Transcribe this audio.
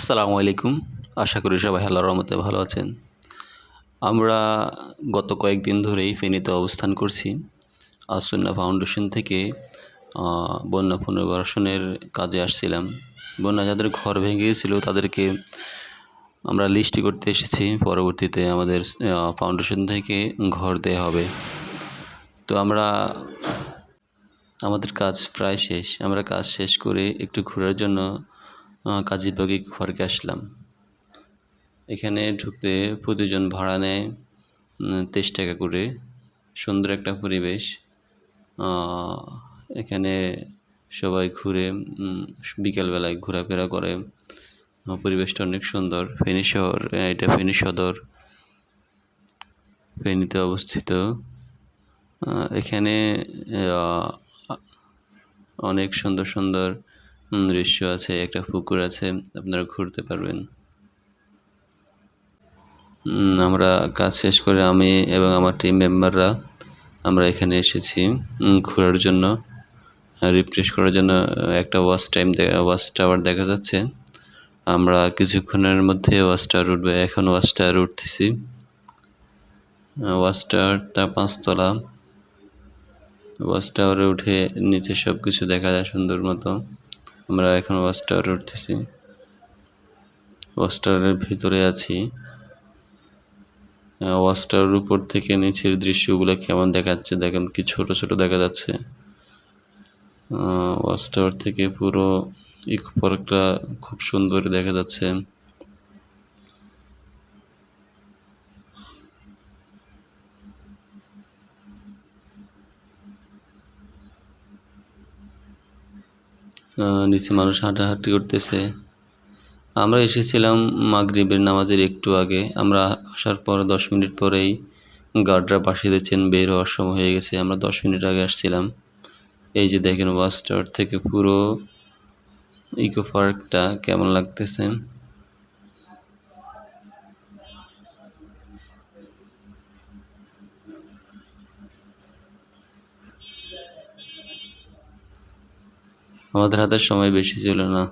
আসসালামু আলাইকুম। আশা করি সবাই আল্লাহর রহমতে ভালো আছেন। আমরা গত কয়েকদিন ধরেই ফেনীতে অবস্থান করছি। আসুন্না ফাউন্ডেশন থেকে বন্যা পুনর্বাসনের কাজে আসছিলাম। বন্যা যাদের ঘর ভেঙে গিয়েছিল, তাদেরকে আমরা লিস্টি করতে এসেছি। পরবর্তীতে আমাদের ফাউন্ডেশন থেকে ঘর দেওয়া হবে। তো আমরা, আমাদের কাজ প্রায় শেষ। আমরা কাজ শেষ করে একটু ঘোরার জন্য কাজীবাগে পার্কে আসলাম। এখানে ঢুকতে প্রতিজন ভাড়া নেয় তেইশ টাকা করে। সুন্দর একটা পরিবেশ। এখানে সবাই ঘুরে বিকেলবেলায় ঘোরাফেরা করে। পরিবেশটা অনেক সুন্দর। ফেনী শহর এটা ফেনী সদর। ফেনীতে অবস্থিত। এখানে অনেক সুন্দর সুন্দর দৃশ্য আছে, একটা পুকুর আছে, আপনারা ঘুরতে পারবেন। আমরা কাজ শেষ করে আমি এবং আমার টিম মেম্বাররা আমরা এখানে এসেছি ঘোরার জন্য রিফ্রেশ করার জন্য একটা ওয়াচ টাইম ওয়াচ টাওয়ার দেখা যাচ্ছে। আমরা কিছুক্ষণের মধ্যে ওয়াচ টাওয়ার উঠবে, এখন ওয়াচ টাওয়ার উঠতেছি। ওয়াচ টাওয়ারটা পাঁচতলা। ওয়াচ টাওয়ারে উঠে নিচে সব কিছু দেখা যায় সুন্দর মতো। আমরা এখন ওয়াচ উঠতেছি। ওয়াচ ভিতরে আছি। ওয়াচ উপর থেকে নিচের দৃশ্যগুলো কেমন দেখাচ্ছে দেখেন, কি ছোট ছোট দেখা যাচ্ছে। ওয়াচ থেকে পুরো ইকো খুব সুন্দর দেখা যাচ্ছে। নিচে মানুষ হাঁটাহাঁটি করতেছে। আমরা এসেছিলাম মাগরিবের নামাজের একটু আগে। আমরা আসার পর দশ মিনিট পরেই গার্ডরা পাশে দিচ্ছেন বের হওয়ার সময় হয়ে গেছে। আমরা দশ মিনিট আগে আসছিলাম। এই যে দেখেন বাস টাওয়ার থেকে পুরো ইকো পার্কটা কেমন লাগতেছে। আমাদের হাতে সময় বেশি ছিল না।